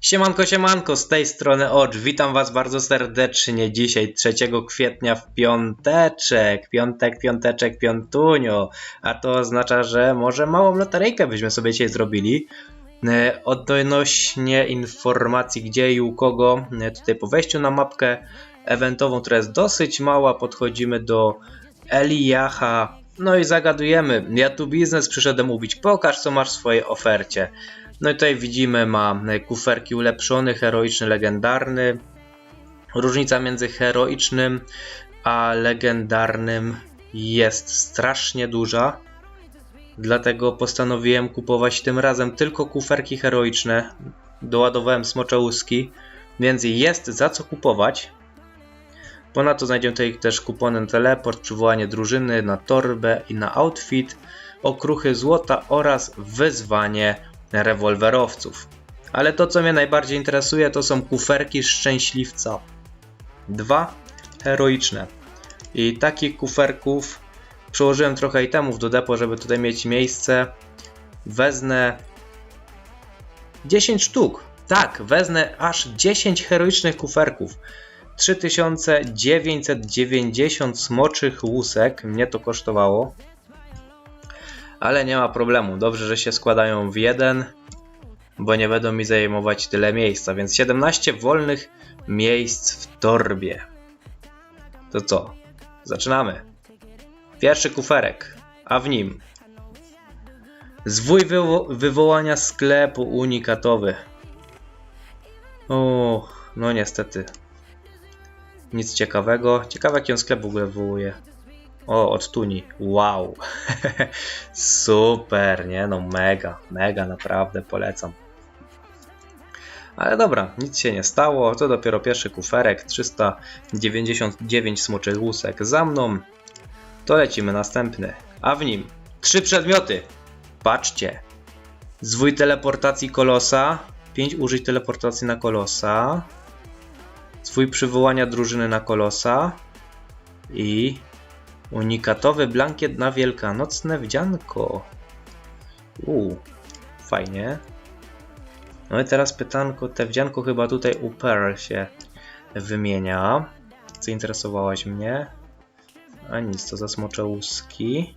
Siemanko, siemanko, z tej strony Ocz. Witam was bardzo serdecznie dzisiaj, 3 kwietnia w piąteczek. Piątek, piąteczek, piątunio. A to oznacza, że może małą loteryjkę byśmy sobie dzisiaj zrobili. E, Odnośnie informacji gdzie i u kogo, e, tutaj po wejściu na mapkę eventową, która jest dosyć mała, podchodzimy do Eliacha. No i zagadujemy. Ja tu biznes przyszedłem mówić. Pokaż co masz w swojej ofercie. No i tutaj widzimy, ma kuferki ulepszony, heroiczny, legendarny. Różnica między heroicznym a legendarnym jest strasznie duża. Dlatego postanowiłem kupować tym razem tylko kuferki heroiczne. Doładowałem smocze łuski, więc jest za co kupować. Ponadto znajdziemy tutaj też kupony na teleport, przywołanie drużyny, na torbę i na outfit, okruchy złota oraz wyzwanie rewolwerowców. Ale to, co mnie najbardziej interesuje, to są kuferki szczęśliwca. Dwa heroiczne. I takich kuferków przełożyłem trochę itemów do depo, żeby tutaj mieć miejsce. Wezmę 10 sztuk. Tak, wezmę aż 10 heroicznych kuferków. 3990 smoczych łusek mnie to kosztowało. Ale nie ma problemu. Dobrze, że się składają w jeden, bo nie będą mi zajmować tyle miejsca. Więc 17 wolnych miejsc w torbie. To co? Zaczynamy. Pierwszy kuferek, a w nim zwój wywo- wywołania sklepu unikatowy. O, no niestety. Nic ciekawego. Ciekawe jaki on sklep w ogóle wywołuje. O, od Tuni. Wow. Super, nie no, mega, mega, naprawdę polecam. Ale dobra, nic się nie stało. To dopiero pierwszy kuferek. 399 smoczych łusek za mną. To lecimy następny. A w nim trzy przedmioty. Patrzcie. Zwój teleportacji kolosa. 5 użyć teleportacji na kolosa. Zwój przywołania drużyny na kolosa. I Unikatowy blankiet na wielkanocne wdzianko. Uuu, fajnie. No i teraz pytanko, te wdzianko chyba tutaj u Pearl się wymienia. Zainteresowałaś mnie. A nic, to za smocze łuski.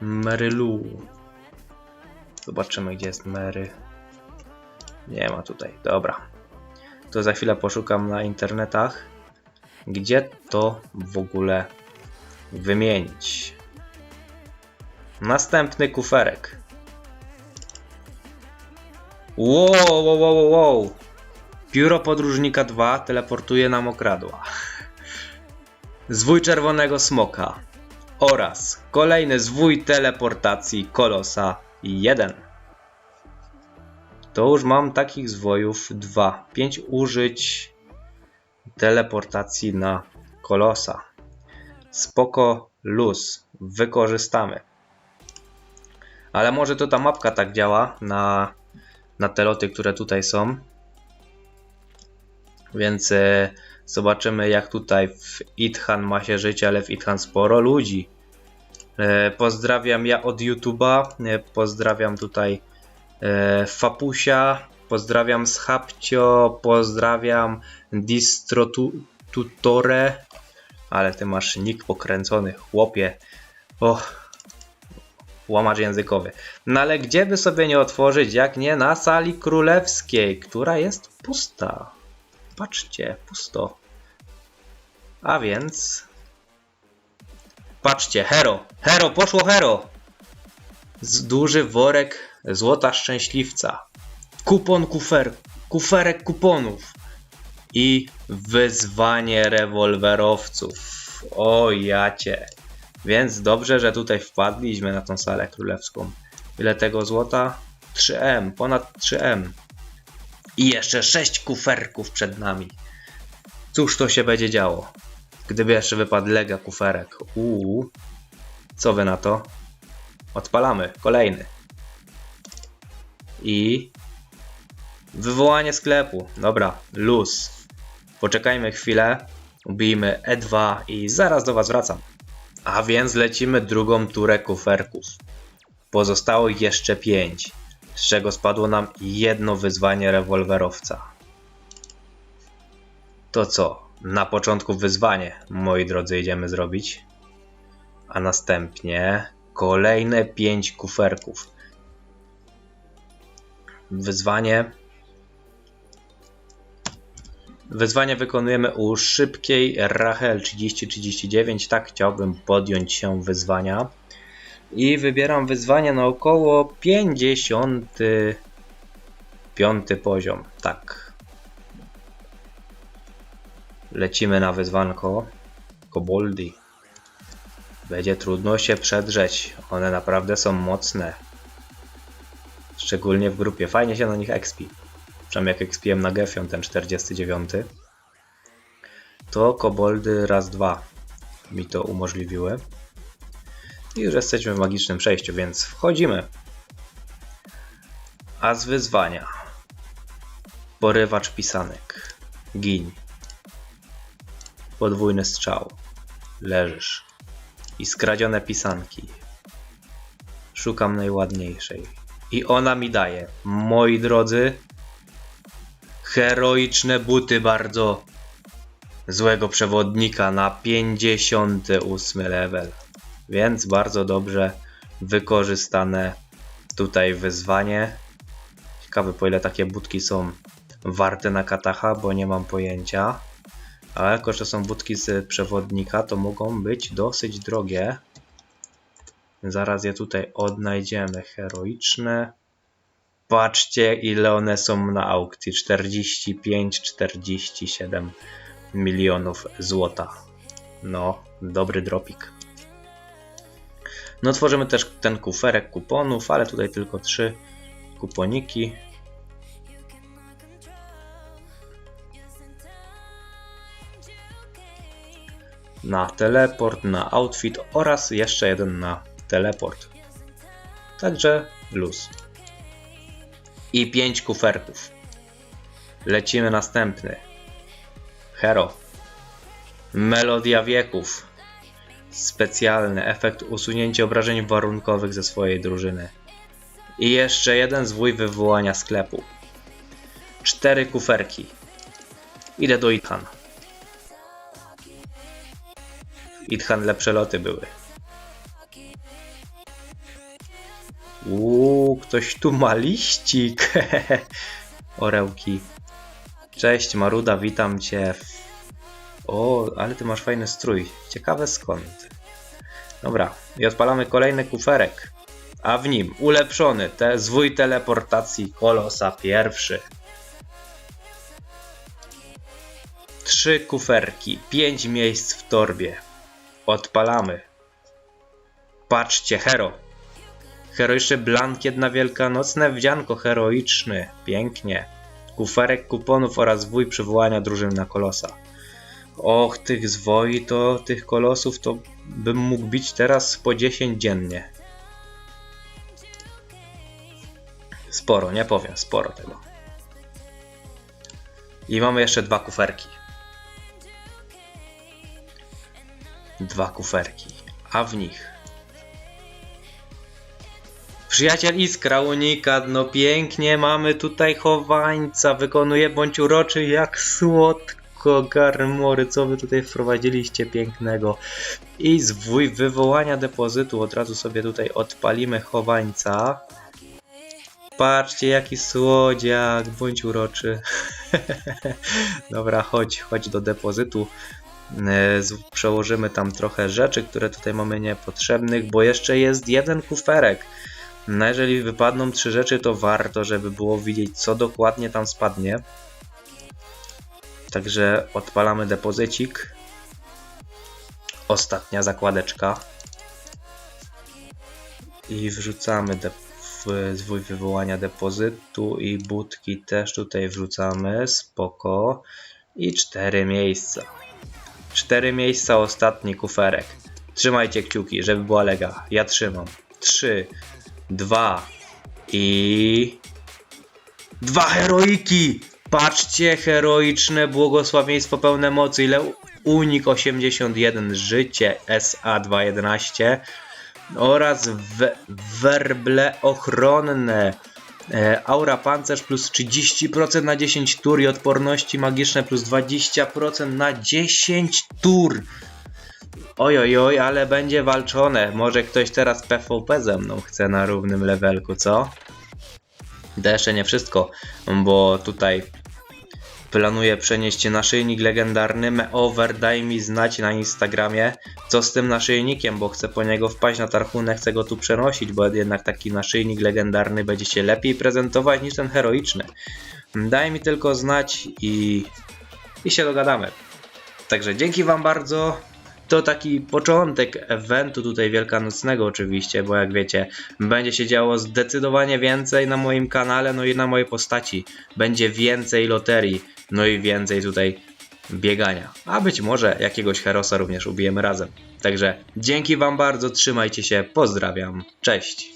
Marylu. Zobaczymy, gdzie jest Mary. Nie ma tutaj, dobra. To za chwilę poszukam na internetach gdzie to w ogóle wymienić. Następny kuferek. Wow, wow, wow, wow. Pióro podróżnika 2 teleportuje nam okradła. Zwój czerwonego smoka. Oraz kolejny zwój teleportacji kolosa 1. To już mam takich zwojów 2. 5 użyć teleportacji na kolosa. Spoko, luz, wykorzystamy. Ale może to ta mapka tak działa na, na te loty, które tutaj są. Więc e, zobaczymy jak tutaj w Ithan ma się żyć, ale w Ithan sporo ludzi. E, pozdrawiam ja od YouTube'a, e, pozdrawiam tutaj e, Fapusia, pozdrawiam Schapcio, pozdrawiam Distro tu, Tutore, ale ty masz nick pokręcony, chłopie. Och, łamacz językowy. No ale gdzie by sobie nie otworzyć, jak nie na sali królewskiej, która jest pusta. Patrzcie, pusto. A więc... Patrzcie, hero, hero, poszło hero. Z duży worek złota szczęśliwca. Kupon kufer, kuferek kuponów i wyzwanie rewolwerowców. O jacie. Więc dobrze, że tutaj wpadliśmy na tą salę królewską. Ile tego złota? 3M, ponad 3M. I jeszcze 6 kuferków przed nami. Cóż to się będzie działo? Gdyby jeszcze wypadł lega kuferek. Uuu. Co wy na to? Odpalamy. Kolejny. I wywołanie sklepu. Dobra, luz. Poczekajmy chwilę, ubijmy E2 i zaraz do Was wracam. A więc lecimy drugą turę kuferków. Pozostało jeszcze 5. z czego spadło nam jedno wyzwanie rewolwerowca. To co? Na początku wyzwanie, moi drodzy, idziemy zrobić. A następnie kolejne 5 kuferków. Wyzwanie. Wyzwanie wykonujemy u szybkiej Rachel 3039. Tak chciałbym podjąć się wyzwania. I wybieram wyzwanie na około 55 poziom. Tak. Lecimy na wyzwanko. Koboldi. Będzie trudno się przedrzeć. One naprawdę są mocne. Szczególnie w grupie. Fajnie się na nich expi. Przynajmniej jak expiłem na Gefion ten 49. To koboldy raz, dwa mi to umożliwiły. I już jesteśmy w magicznym przejściu, więc wchodzimy. A z wyzwania. Porywacz pisanek. Gin. Podwójny strzał. Leżysz. I skradzione pisanki. Szukam najładniejszej. I ona mi daje. Moi drodzy. Heroiczne buty bardzo złego przewodnika na 58 level. Więc bardzo dobrze wykorzystane tutaj wyzwanie. Ciekawe po ile takie budki są warte na katacha, bo nie mam pojęcia. Ale jako, że są budki z przewodnika, to mogą być dosyć drogie. Zaraz je tutaj odnajdziemy. Heroiczne. Patrzcie ile one są na aukcji. 45-47 milionów złota. No, dobry dropik. No tworzymy też ten kuferek kuponów, ale tutaj tylko trzy kuponiki. Na teleport, na outfit oraz jeszcze jeden na teleport. Także luz. I pięć kuferków. Lecimy następny. Hero. Melodia wieków. Specjalny efekt usunięcia obrażeń warunkowych ze swojej drużyny. I jeszcze jeden zwój wywołania sklepu. Cztery kuferki. Idę do Ithan. Ithan lepsze loty były. Uuu, ktoś tu ma liścik. Orełki. Cześć Maruda, witam cię. O, ale ty masz fajny strój. Ciekawe skąd. Dobra, i odpalamy kolejny kuferek. A w nim ulepszony te zwój teleportacji kolosa pierwszy. Trzy kuferki, pięć miejsc w torbie. Odpalamy. Patrzcie, hero. Heroiczny blankiet na wielkanocne wdzianko heroiczny. Pięknie. Kuferek kuponów oraz zwój przywołania drużyn na kolosa. Och, tych zwoi to, tych kolosów to bym mógł bić teraz po 10 dziennie. Sporo, nie powiem, sporo tego. I mamy jeszcze dwa kuferki. Dwa kuferki, a w nich Przyjaciel Iskra, unikat, no pięknie, mamy tutaj chowańca, wykonuje bądź uroczy jak słodko, garmory, co wy tutaj wprowadziliście pięknego. I zwój wywołania depozytu, od razu sobie tutaj odpalimy chowańca. Patrzcie jaki słodziak, bądź uroczy. Dobra, chodź, chodź do depozytu. E, Przełożymy tam trochę rzeczy, które tutaj mamy niepotrzebnych, bo jeszcze jest jeden kuferek. No jeżeli wypadną trzy rzeczy, to warto, żeby było widzieć, co dokładnie tam spadnie. Także odpalamy depozycik. Ostatnia zakładeczka. I wrzucamy de- w zwój wywołania depozytu i budki też tutaj wrzucamy. Spoko. I cztery miejsca. Cztery miejsca, ostatni kuferek. Trzymajcie kciuki, żeby była lega. Ja trzymam. Trzy, dwa i dwa heroiki! Patrzcie, heroiczne błogosławieństwo pełne mocy. Ile unik 81, życie SA211 oraz we, werble ochronne E, aura pancerz plus 30% na 10 tur i odporności magiczne plus 20% na 10 tur. Oj, oj, ale będzie walczone. Może ktoś teraz PvP ze mną chce na równym levelku, co? To jeszcze nie wszystko, bo tutaj planuję przenieść naszyjnik legendarny Meover, daj mi znać na Instagramie, co z tym naszyjnikiem, bo chcę po niego wpaść na tarchunę, chcę go tu przenosić, bo jednak taki naszyjnik legendarny będzie się lepiej prezentować niż ten heroiczny. Daj mi tylko znać i, i się dogadamy. Także dzięki Wam bardzo. To taki początek eventu tutaj wielkanocnego oczywiście, bo jak wiecie, będzie się działo zdecydowanie więcej na moim kanale, no i na mojej postaci. Będzie więcej loterii, no i więcej tutaj biegania. A być może jakiegoś herosa również ubijemy razem. Także dzięki Wam bardzo, trzymajcie się, pozdrawiam, cześć.